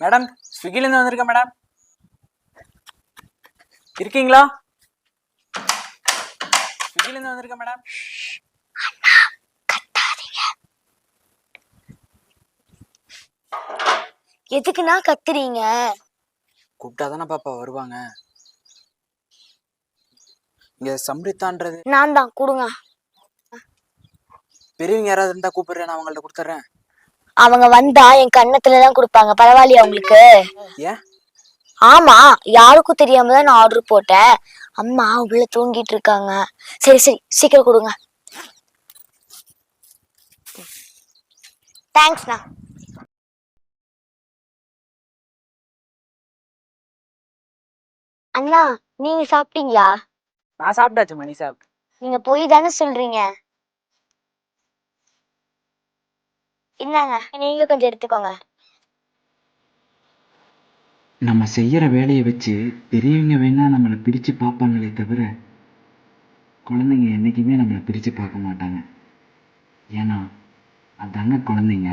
Madam ஸ்விக்கிலேருந்து வந்திருக்கேன் madam. இருக்கீங்களா? ஸ்விக்கிலேருந்து வந்திருக்கேன் மேடம். எதுக்குண்ணா கத்துறீங்க? கூப்பிட்டா தானே பாப்பா வருவாங்க. இங்க சம்ரித்தான்றது நான் தான் கொடுங்க. பெரியவங்க யாராவது இருந்தா கூப்பிடுறேன் நான் அவங்கள்ட்ட கொடுத்துட்றேன். அவங்க வந்தா என் கண்ணத்துல தான் கொடுப்பாங்க. பரவாயில்லையா உங்களுக்கு? ஆமா யாருக்கும் தெரியாம தான் நான் ஆர்டர் போட்டேன். அம்மா உள்ள தூங்கிட்டு இருக்காங்க. சரி சரி சீக்கிரம் கொடுங்க. தேங்க்ஸ்ண்ணா அண்ணா நீங்க சாப்பிட்டீங்களா? நான் சாப்பிட்டாச்சு மணி சாப். நீங்க போய் தானே சொல்றீங்க. இந்தாங்க நீங்க கொஞ்சம் எடுத்துக்கோங்க. நம்ம செய்யற வேலையை வச்சு பெரியவங்க வேணா நம்மளை பிரிச்சு பார்ப்பாங்களே தவிர குழந்தைங்க என்னைக்குமே நம்மளை பிரிச்சு பார்க்க மாட்டாங்க. ஏன்னா அதாங்க குழந்தைங்க.